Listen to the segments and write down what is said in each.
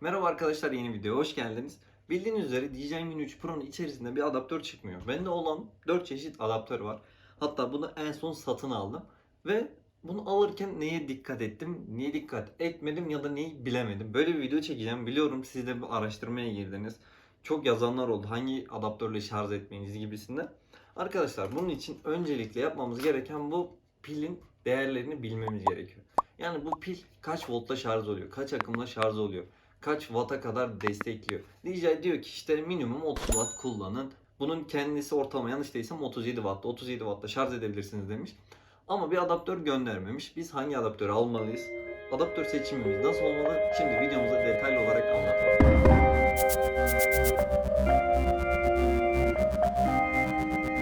Merhaba arkadaşlar yeni videoya hoş geldiniz. Bildiğiniz üzere DJI Mini 3 Pro'nun içerisinde bir adaptör çıkmıyor. Bende olan 4 çeşit adaptör var. Hatta bunu en son satın aldım. Ve bunu alırken neye dikkat ettim, neye dikkat etmedim ya da neyi bilemedim. Böyle bir video çekeceğim. Biliyorum siz de bir araştırmaya girdiniz. Çok yazanlar oldu. Hangi adaptörle şarj etmeniz gibisinden. Arkadaşlar bunun için öncelikle yapmamız gereken bu pilin değerlerini bilmemiz gerekiyor. Yani bu pil kaç voltla şarj oluyor, kaç akımla şarj oluyor, kaç watt'a kadar destekliyor. DJI diyor ki işte minimum 30 watt kullanın. Bunun kendisi ortalama yanlış değilsem 37 watt, 37 watt'ta şarj edebilirsiniz demiş. Ama bir adaptör göndermemiş. Biz hangi adaptörü almalıyız? Adaptör seçimimiz nasıl olmalı? Şimdi videomuzda detaylı olarak anlatalım.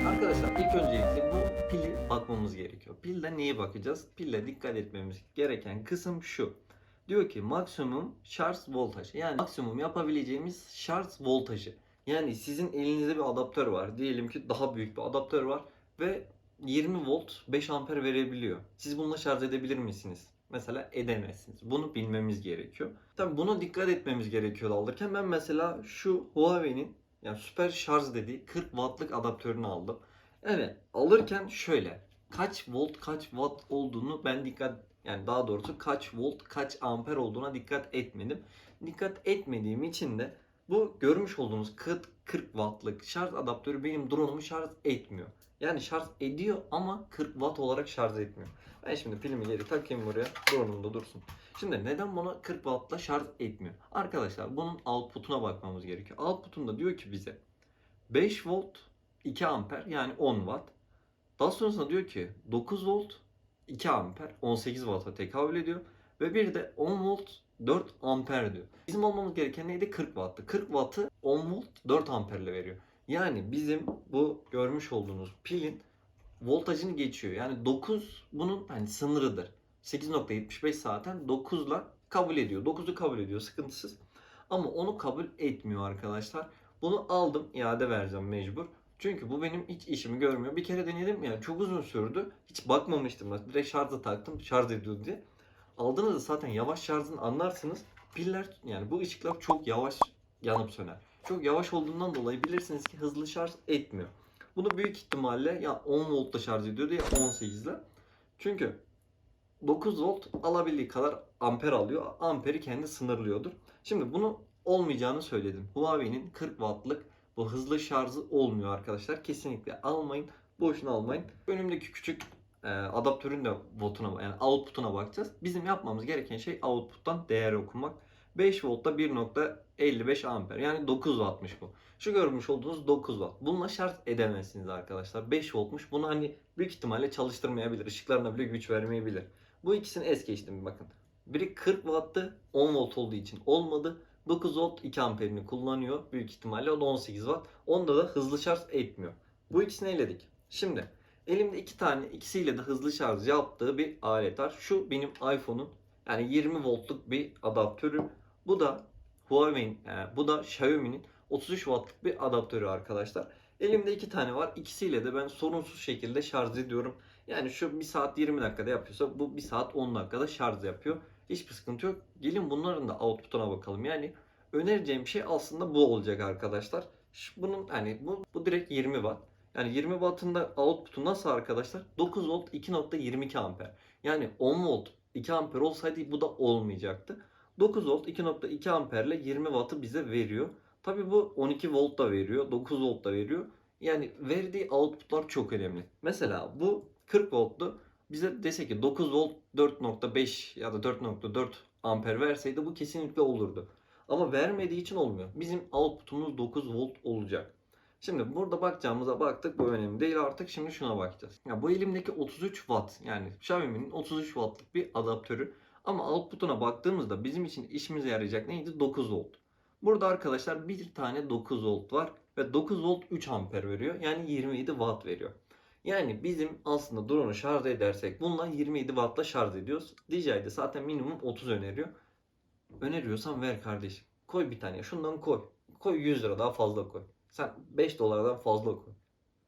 Arkadaşlar ilk öncelikle bu pili bakmamız gerekiyor. Pilde neye bakacağız? Pille dikkat etmemiz gereken kısım şu. Diyor ki maksimum şarj voltaj. Yani maksimum yapabileceğimiz şarj voltajı. Yani sizin elinizde bir adaptör var. Diyelim ki daha büyük bir adaptör var ve 20 volt 5 amper verebiliyor. Siz bununla şarj edebilir misiniz? Mesela edemezsiniz. Bunu bilmemiz gerekiyor. Tabii buna dikkat etmemiz gerekiyor alırken. Ben mesela şu Huawei'nin yani süper şarj dediği 40 wattlık adaptörünü aldım. Evet alırken şöyle kaç volt kaç watt olduğunu ben dikkat yani daha doğrusu kaç volt kaç amper olduğuna dikkat etmedim. Dikkat etmediğim için de bu görmüş olduğunuz 40, 40 wattlık şarj adaptörü benim drone'umu şarj etmiyor. Yani şarj ediyor ama 40 watt olarak şarj etmiyor. Ben şimdi pilimi geri takayım buraya. Drone'um da dursun. Şimdi neden buna 40 wattla şarj etmiyor? Arkadaşlar bunun output'una bakmamız gerekiyor. Output'unda diyor ki bize 5 volt 2 amper yani 10 watt. Daha sonrasında diyor ki 9 volt 2 amper 18 watt'a tekabül ediyor. Ve bir de 10 volt 4 amper diyor. Bizim olmamız gereken neydi? 40 watt'tı. 40 watt'ı 10 volt 4 amperle veriyor. Yani bizim bu görmüş olduğunuz pilin voltajını geçiyor. Yani 9 bunun hani sınırıdır. 8.75 zaten 9'la kabul ediyor. 9'u kabul ediyor sıkıntısız. Ama onu kabul etmiyor arkadaşlar. Bunu aldım iade vereceğim mecbur. Çünkü bu benim hiç işimi görmüyor. Bir kere denedim ya çok uzun sürdü. Hiç bakmamıştım. ben. Direkt şarja taktım şarj ediyor diye. Aldığınızda zaten yavaş şarjını anlarsınız. Piller yani bu ışıklar çok yavaş yanıp söner. Çok yavaş olduğundan dolayı bilirsiniz ki hızlı şarj etmiyor. Bunu büyük ihtimalle ya 10 voltla şarj ediyordu ya 18 ile. Çünkü 9 volt alabildiği kadar amper alıyor. Amperi kendi sınırlıyordur. Şimdi bunu olmayacağını söyledim. Huawei'nin 40 wattlık bu hızlı şarjı olmuyor arkadaşlar. Kesinlikle almayın. Boşuna almayın. Önümdeki küçük e, adaptörün de voltuna yani output'una bakacağız. Bizim yapmamız gereken şey output'tan değer okumak. 5 voltta 1.55 amper. Yani 9 wattmış bu. Şu görmüş olduğunuz 9 watt. Bununla şarj edemezsiniz arkadaşlar. 5 voltmuş. Bunu hani büyük ihtimalle çalıştırmayabilir. Işıklarına bile güç vermeyebilir. Bu ikisini es geçtim bakın. Biri 40 watt'tı 10 volt olduğu için olmadı. 9 volt 2 amperini kullanıyor. Büyük ihtimalle o da 18 watt. Onda da hızlı şarj etmiyor. Bu ikisini eledik. Şimdi elimde iki tane ikisiyle de hızlı şarj yaptığı bir alet var. Şu benim iPhone'un yani 20 voltluk bir adaptörü. Bu da Huawei'nin e, bu da Xiaomi'nin 33 wattlık bir adaptörü arkadaşlar. Elimde iki tane var. İkisiyle de ben sorunsuz şekilde şarj ediyorum. Yani şu 1 saat 20 dakikada yapıyorsa bu 1 saat 10 dakikada şarj yapıyor. Hiçbir sıkıntı yok. Gelin bunların da output'una bakalım. Yani önereceğim şey aslında bu olacak arkadaşlar. Bunun hani bu, bu direkt 20 watt. Yani 20 watt'ın da output'u nasıl arkadaşlar? 9 volt 2.22 amper. Yani 10 volt 2 amper olsaydı bu da olmayacaktı. 9 volt 2.2 amperle 20 watt'ı bize veriyor. Tabi bu 12 volt da veriyor, 9 volt da veriyor. Yani verdiği outputlar çok önemli. Mesela bu 40 voltlu bize dese ki 9 volt 4.5 ya da 4.4 amper verseydi bu kesinlikle olurdu. Ama vermediği için olmuyor. Bizim outputumuz 9 volt olacak. Şimdi burada bakacağımıza baktık bu önemli değil artık şimdi şuna bakacağız. Ya bu elimdeki 33 watt yani Xiaomi'nin 33 wattlık bir adaptörü ama outputuna baktığımızda bizim için işimize yarayacak neydi? 9 volt. Burada arkadaşlar bir tane 9 volt var ve 9 volt 3 amper veriyor. Yani 27 watt veriyor. Yani bizim aslında drone'u şarj edersek bununla 27 wattla şarj ediyoruz. DJI'de zaten minimum 30 öneriyor. Öneriyorsan ver kardeşim. Koy bir tane. Şundan koy. Koy 100 lira daha fazla koy. Sen 5 dolardan fazla koy.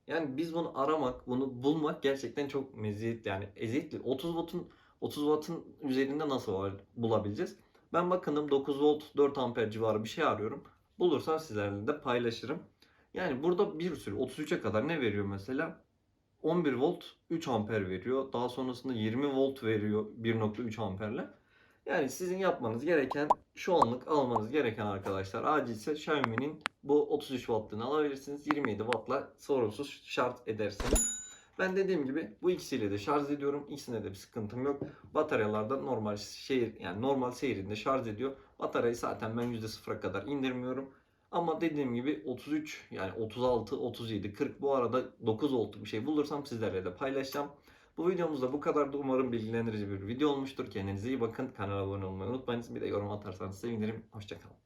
Yani biz bunu aramak, bunu bulmak gerçekten çok meziyet yani eziyetli. 30 watt'ın 30 watt'ın üzerinde nasıl var, bulabileceğiz? Ben bakındım 9 volt 4 amper civarı bir şey arıyorum. Bulursam sizlerle de paylaşırım. Yani burada bir sürü 33'e kadar ne veriyor mesela? 11 volt 3 amper veriyor. Daha sonrasında 20 volt veriyor 1.3 amperle. Yani sizin yapmanız gereken şu anlık almanız gereken arkadaşlar acilse Xiaomi'nin bu 33 wattını alabilirsiniz. 27 wattla sorunsuz şarj edersiniz. Ben dediğim gibi bu ikisiyle de şarj ediyorum. İkisinde de bir sıkıntım yok. Bataryalarda normal şehir yani normal seyrinde şarj ediyor. Bataryayı zaten ben %0'a kadar indirmiyorum. Ama dediğim gibi 33 yani 36, 37, 40 bu arada 9 voltluk bir şey bulursam sizlerle de paylaşacağım. Bu videomuzda bu kadar da umarım bilgilendirici bir video olmuştur. Kendinize iyi bakın. Kanala abone olmayı unutmayın. Bir de yorum atarsanız sevinirim. Hoşçakalın.